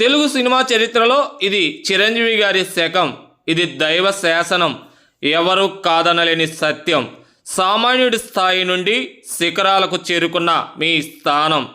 Telugu cinema చరిత్రలో ఇది చిరంజీవి గారి శకం. ఇది దైవ శాసనం. ఎవరు కాదనలేని సత్యం. సామాన్యుడి స్థాయి నుండి శిఖరాలకు చేరుకున్న మీ స్థానం.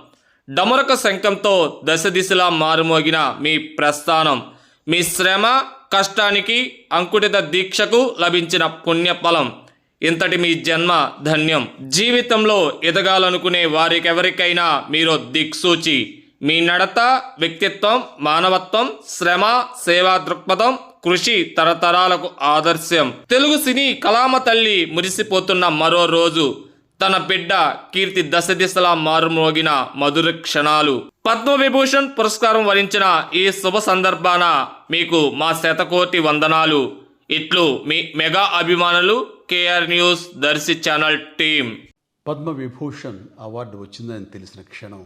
డమరక శంఖంతో దశ దిశలా మారుమోగిన మీ ప్రస్థానం. మీ శ్రమ కష్టానికి అంకుటిత దీక్షకు లభించిన పుణ్యఫలం. ఇంతటి మీ జన్మ ధన్యం. జీవితంలో ఎదగాలనుకునే వారికెవరికైనా మీరు దిక్సూచి. మీ నడత వ్యక్తిత్వం మానవత్వం శ్రమ సేవా దృక్పథం కృషి తరతరాలకు ఆదర్శం. తెలుగు సినీ కలామ తల్లి మురిసిపోతున్న మరో రోజు. తన బిడ్డ కీర్తి దశ దిశలా మారుమోగిన మధుర క్షణాలు. పద్మవిభూషణ్ పురస్కారం వరించిన ఈ శుభ సందర్భాన మీకు మా శతకోటి వందనాలు. ఇట్లు మీ మెగా అభిమానులు KR news Darsi channel team Padma Vibhushan award వచ్చిందని తెలిసిన క్షణం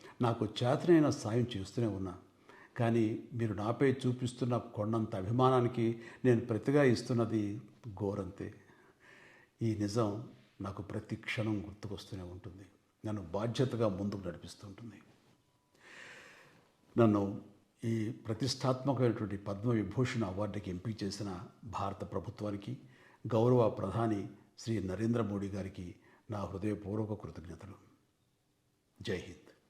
నాకు చేతనైన సాయం చేస్తూనే ఉన్నా. కానీ మీరు నాపై చూపిస్తున్న కొండంత అభిమానానికి నేను ప్రతిగా ఇస్తున్నది ఘోరంతే. ఈ నిజం నాకు ప్రతి క్షణం గుర్తుకొస్తూనే ఉంటుంది. నన్ను బాధ్యతగా ముందుకు నడిపిస్తుంటుంది. నన్ను ఈ ప్రతిష్టాత్మకమైనటువంటి పద్మవిభూషణ అవార్డుకి ఎంపిక చేసిన భారత ప్రభుత్వానికి గౌరవ ప్రధాని శ్రీ నరేంద్ర మోడీ గారికి నా హృదయపూర్వక కృతజ్ఞతలు. జై హింద్.